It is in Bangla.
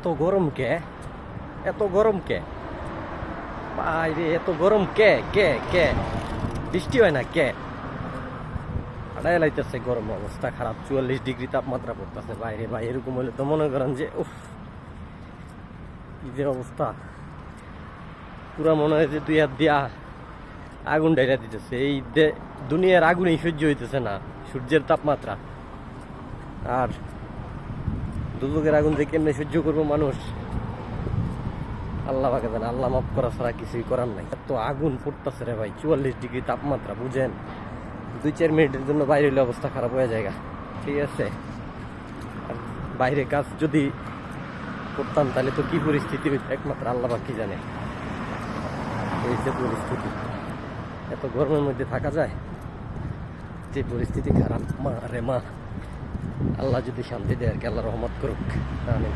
এত গরম কে? এত গরম কে? বাইরে এত গরম কে? কে? কে? বৃষ্টি হয় না কে? আড়াই লাইতেছে গরম অবস্থা খারাপ, চুয়াল্লিশ ডিগ্রি তাপমাত্রা পড়তেছে। বাইরে ভাই, এরকম হলে তো মনে করেন যে, উফ, কি যে অবস্থা। পুরা মনে হয় যে দুই হাত দিয়া আগুন ডাইরা দিতেছে। এই দুনিয়ার আগুনই সহ্য হইতেছে না, সূর্যের তাপমাত্রা। আর দুর্যোগের আগুন যে কেমনে সহ্য করব মানুষ? আল্লাহ পাকে জানে, আল্লাহ মাফ করা ছাড়া কিছুই করার নাই। এত আগুন পড়তেছে রে ভাই, চুয়াল্লিশ ডিগ্রি তাপমাত্রা, বুঝেন? দুই, চার মিনিটের জন্য বাইরে হলে অবস্থা খারাপ হয়ে যায় ঠিক আছে? আর বাইরে কাজ যদি করতাম, তাহলে তো কি পরিস্থিতি হইতো? একমাত্র আল্লাহ কি জানে? এই যে পরিস্থিতি। এত গরমের মধ্যে থাকা যায়? যে পরিস্থিতি খারাপ, মা রে মা। আল্লাহ যদি শান্তি দেয় আর কি আল্লাহ রহমত করুক। আমিন।